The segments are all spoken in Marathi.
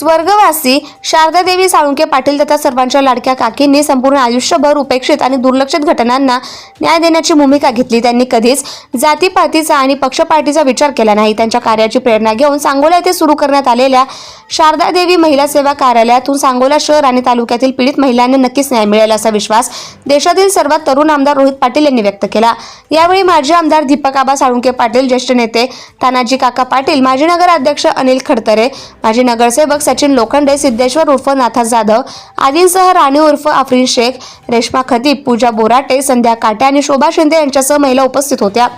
स्वर्गवासी शारदादेवी साळुंके पाटील तथा सर्वांच्या लाडक्या काकींनी संपूर्ण आयुष्यभर उपेक्षित आणि दुर्लक्षित घटनांना न्याय देण्याची भूमिका घेतली. त्यांनी कधीच जातीपातीचा आणि पक्षपातीचा विचार केला नाही. त्यांच्या कार्याची प्रेरणा घेऊन सांगोला येथे सुरू करण्यात आलेल्या शारदा देवी महिला सेवा कार्यालयातून सांगोला शहर आणि तालुक्यातील पीडित महिलांना नक्कीच न्याय मिळेल असा विश्वास देशातील सर्वात तरुण आमदार रोहित पाटील यांनी व्यक्त केला. यावेळी माजी आमदार दीपक आबा साळुंके पाटील ज्येष्ठ नेते तानाजी काका पाटील माजी नगराध्यक्ष अनिल खडतरे माजी नगरसेवक सचिन लोखंडे सिद्धेश्वर उर्फ नाथा जाधव आदींसह राणी उर्फ आफ्रिन शेख रेश्मा खतीब पूजा बोराटे संध्या काटे आणि शोभा शिंदे यांच्यासह महिला उपस्थित होत्या.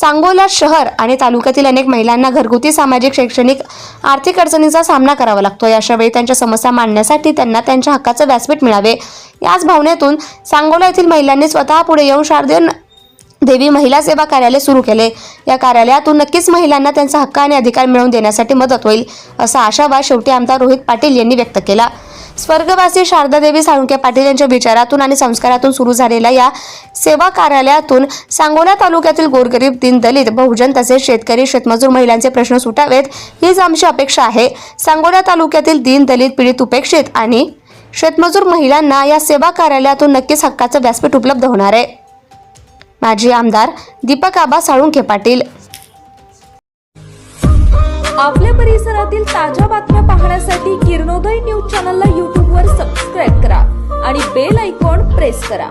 सांगोला शहर आणि तालुक्यातील अनेक महिलांना घरगुती सामाजिक शैक्षणिक आर्थिक अडचणींचा सामना करावा लागतो. अशावेळी त्यांच्या समस्या मांडण्यासाठी त्यांना त्यांच्या हक्काचं व्यासपीठ मिळावे. याच भावनेतून सांगोला येथील महिलांनी स्वतः पुढे येऊन शारदीय देवी महिला सेवा कार्यालय सुरू केले. या कार्यालयातून नक्कीच महिलांना त्यांचा हक्क आणि अधिकार मिळवून देण्यासाठी मदत होईल असा आशावाद शेवटी आमदार रोहित पाटील यांनी व्यक्त केला. स्वर्गवासी शारदा देवी साळुंके पाटील यांच्या विचारातून आणि संस्कारातून सुरू झालेल्या या सेवा कार्यालयातून सांगोला तालुक्यातील गोरगरीब दीनदलित बहुजन तसेच शेतकरी शेतमजूर महिलांचे प्रश्न सुटावेत हीच आमची अपेक्षा आहे. सांगोला तालुक्यातील दीनदलित पीडित उपेक्षित आणि शेतमजूर महिलांना या सेवा कार्यालयातून नक्कीच हक्काचं व्यासपीठ उपलब्ध होणार आहे. माजी आमदार दीपक आबा साळुंखे पाटील. आपल्या परिसरातील ताज्या बातम्या पाहण्यासाठी किरणोदय न्यूज चॅनलला यूट्यूबवर सबस्क्राईब करा आणि बेल आयकॉन प्रेस करा.